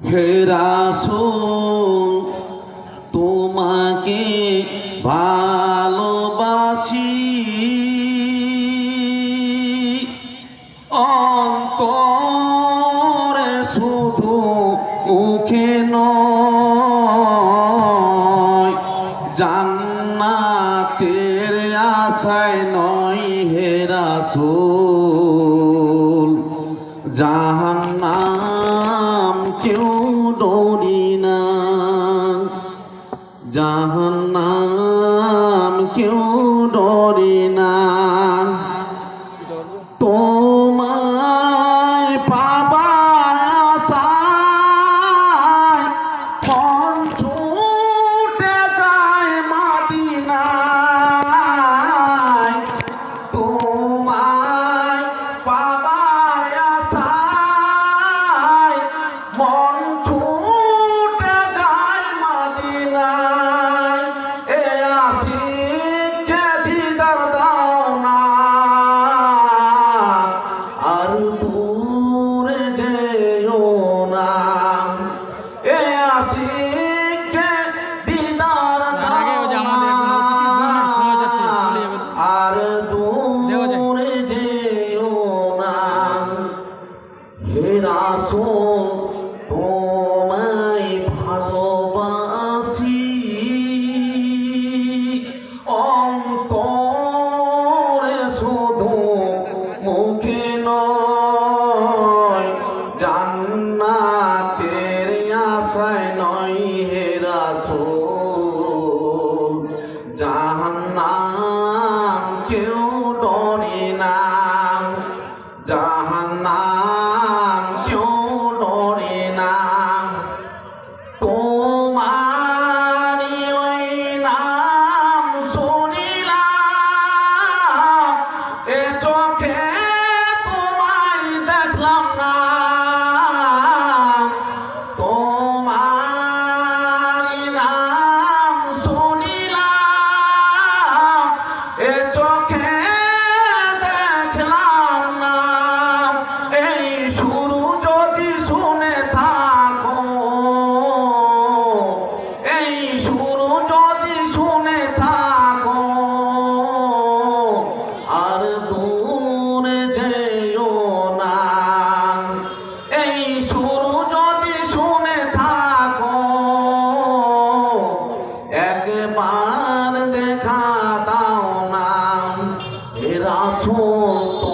ফেরাসো তোমাকে ভালোবাসি। অন্তরে শুধু মুখে নয় জান্নাতের আশায় নয় হেরাসুল জাহান্নাম কেউ ডরি না। জাহান্নাম কেউ নয় জান্নাতের আশায় নয় হে একবার দেখা দাও না এরা সত্য